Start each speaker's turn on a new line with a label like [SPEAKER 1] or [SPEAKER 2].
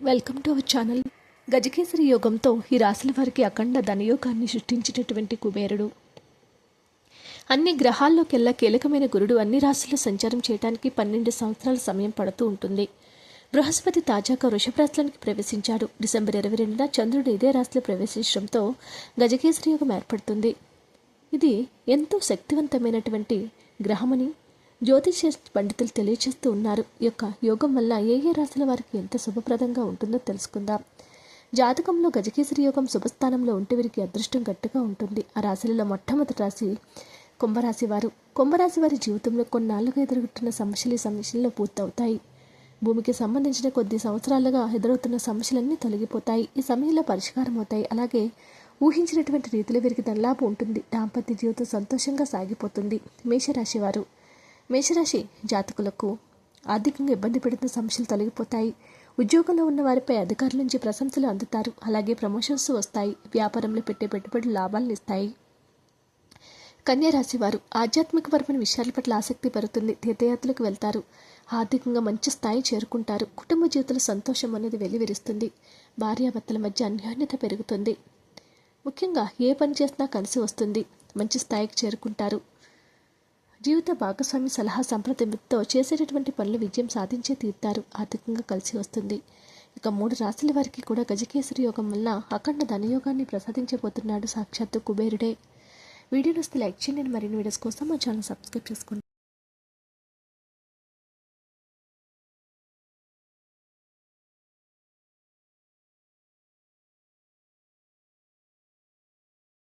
[SPEAKER 1] Welcome to our channel గజకేసరి యోగంతో ఈ రాశుల వారికి అఖండ ధనయోగాన్ని సృష్టించినటువంటి కుబేరుడు. అన్ని గ్రహాల్లోకెల్లా కీలకమైన గురుడు అన్ని రాశుల్లో సంచారం చేయడానికి పన్నెండు సంవత్సరాల సమయం పడుతూ ఉంటుంది. బృహస్పతి తాజాగా వృషభ ప్రవేశించాడు. డిసెంబర్ ఇరవై రెండున చంద్రుడు ఇదే రాశిలో ప్రవేశించడంతో గజకేసరి యోగం ఏర్పడుతుంది. ఇది ఎంతో శక్తివంతమైనటువంటి గ్రహమని జ్యోతిష పండితులు తెలియచేస్తూ ఉన్నారు. యొక్క యోగం వల్ల ఏ ఏ రాశుల వారికి ఎంత శుభప్రదంగా ఉంటుందో తెలుసుకుందాం. జాతకంలో గజకేసరి యోగం శుభస్థానంలో ఉంటే వీరికి అదృష్టం గట్టిగా ఉంటుంది. ఆ రాశులలో మొట్టమొదటి రాశి కుంభరాశి వారు. కుంభరాశి వారి జీవితంలో కొన్నాళ్ళుగా ఎదురుగుతున్న సమస్యలు ఈ సమస్యల్లో పూర్తవుతాయి. భూమికి సంబంధించిన కొద్ది సంవత్సరాలుగా ఎదురవుతున్న సమస్యలన్నీ తొలగిపోతాయి. ఈ సమయంలో పరిష్కారం అవుతాయి. అలాగే ఊహించినటువంటి రీతిలో వీరికి ధనలాభం ఉంటుంది. దాంపత్య జీవితం సంతోషంగా సాగిపోతుంది. మేషరాశి వారు. మేషరాశి జాతకులకు ఆర్థికంగా ఇబ్బంది పెడుతున్న సమస్యలు తొలగిపోతాయి. ఉద్యోగంలో ఉన్న వారిపై అధికారుల నుంచి ప్రశంసలు అందుతారు. అలాగే ప్రమోషన్స్ వస్తాయి. వ్యాపారంలో పెట్టే పెట్టుబడులు లాభాలను ఇస్తాయి. కన్యా వారు ఆధ్యాత్మిక ఆధ్యాత్మికపరమైన విషయాల పట్ల ఆసక్తి పెరుగుతుంది. తీర్థయాత్రలకు వెళ్తారు. ఆర్థికంగా మంచి స్థాయి చేరుకుంటారు. కుటుంబ జీవితంలో సంతోషం అనేది వెల్లివిరుస్తుంది. భార్యాభర్తల మధ్య అన్యోన్యత పెరుగుతుంది. ముఖ్యంగా ఏ పని చేసినా కలిసి వస్తుంది. మంచి స్థాయికి చేరుకుంటారు. జీవిత భాగస్వామి సలహా సంప్రదింపుతో చేసేటటువంటి పనులు విజయం సాధించే తీరుతారు. ఆర్థికంగా కలిసి వస్తుంది. ఇక మూడు రాశుల వారికి కూడా గజకేసరి యోగం వల్ల అఖండ ధనయోగాన్ని ప్రసాదించబోతున్నాడు సాక్షాత్తు కుబేరుడే. వీడియో వస్తే లైక్ చేయండి. మరిన్ని వీడియోస్ కోసం మా ఛానల్ సబ్స్క్రైబ్ చేసుకోండి.